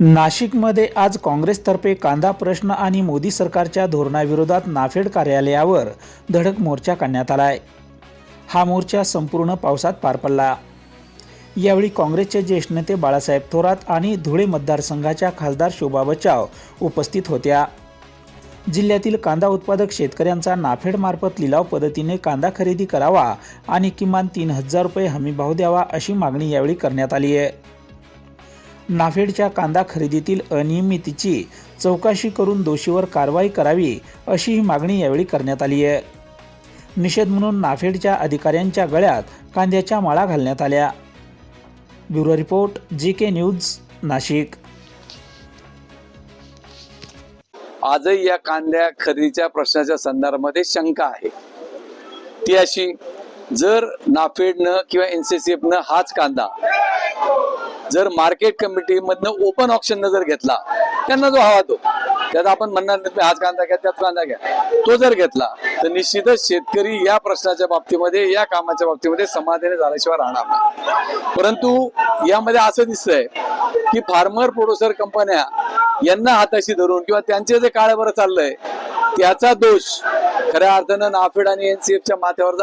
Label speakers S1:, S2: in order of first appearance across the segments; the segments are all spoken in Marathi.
S1: नाशिकमध्ये आज काँग्रेसतर्फे कांदा प्रश्न आणि मोदी सरकारच्या धोरणाविरोधात नाफेड कार्यालयावर धडक मोर्चा काढण्यात आलाय. हा मोर्चा संपूर्ण पावसात पार पडला. यावेळी काँग्रेसचे ज्येष्ठ नेते बाळासाहेब थोरात आणि धुळे मतदारसंघाच्या खासदार शोभा बचाव उपस्थित होत्या. जिल्ह्यातील कांदा उत्पादक शेतकऱ्यांचा नाफेडमार्फत लिलाव पद्धतीने कांदा खरेदी करावा आणि किमान तीन हजार रुपये हमीभाव द्यावा अशी मागणी यावेळी करण्यात आली आहे. नाफेडच्या कांदा खरेदीतील अनियमितीची चौकशी करून दोषीवर कारवाई करावी अशी ही मागणी यावेळी करण्यात आली आहे. निषेध म्हणून नाफेडच्या अधिकाऱ्यांच्या गळ्यात कांद्याच्या माळा घालण्यात आल्या. Bureau report G K news Nashik.
S2: आजही या कांद्या खरेदीच्या प्रश्नाच्या संदर्भामध्ये शंका आहे. ती अशी जर नाफेडनं किंवा एनसीसीएफनं हाच कांदा जर मार्केट कमिटीमधनं ओपन ऑप्शन जर घेतला त्यांना जो हवा तो. त्यात आपण म्हणणार नाही हाच कांदा घ्या त्यात कांदा घ्या. तो जर घेतला तर निश्चितच शेतकरी या प्रश्नाच्या बाबतीमध्ये या कामाच्या बाबतीमध्ये समाधानी झाल्याशिवाय राहणार नाही. परंतु यामध्ये असं दिसतंय की फार्मर प्रोड्युसर कंपन्या यांना हाताशी धरून किंवा त्यांचे जे काळे चाललंय त्याचा दोष खऱ्या अर्थानं नाफेड आणि एनसीएफच्या माथ्यावर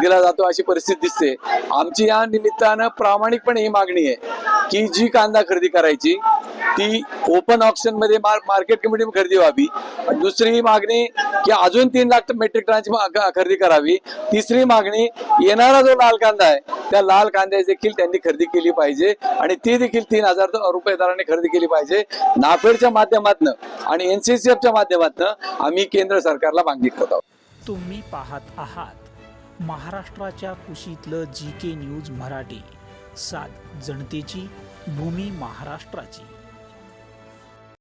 S2: दिला जातो अशी परिस्थिती दिसते. आमची या निमित्तानं प्रामाणिकपणे ही मागणी आहे की जी कांदा खरेदी करायची ती ओपन ऑप्शनमध्ये मार- मार्केट कमिटी खरेदी व्हावी. दुसरी मागणी की अजून तीन लाख मेट्रिक टनाची खरेदी करावी. तिसरी मागणी येणारा जो लाल कांदा आहे त्या लाल कांद्या देखील त्यांनी खरेदी केली पाहिजे. आणि ती देखील तीन हजार रुपये दराने खरेदी केली पाहिजे. नाफेडच्या माध्यमातून आणि एनसीसीएफच्या माध्यमातून आम्ही केंद्र सरकारला मागणी करत आहोत.
S1: तुम्ही पाहत आहात महाराष्ट्राच्या कुशीतलं जी के न्यूज मराठी. सात जनतेची भूमी महाराष्ट्राची.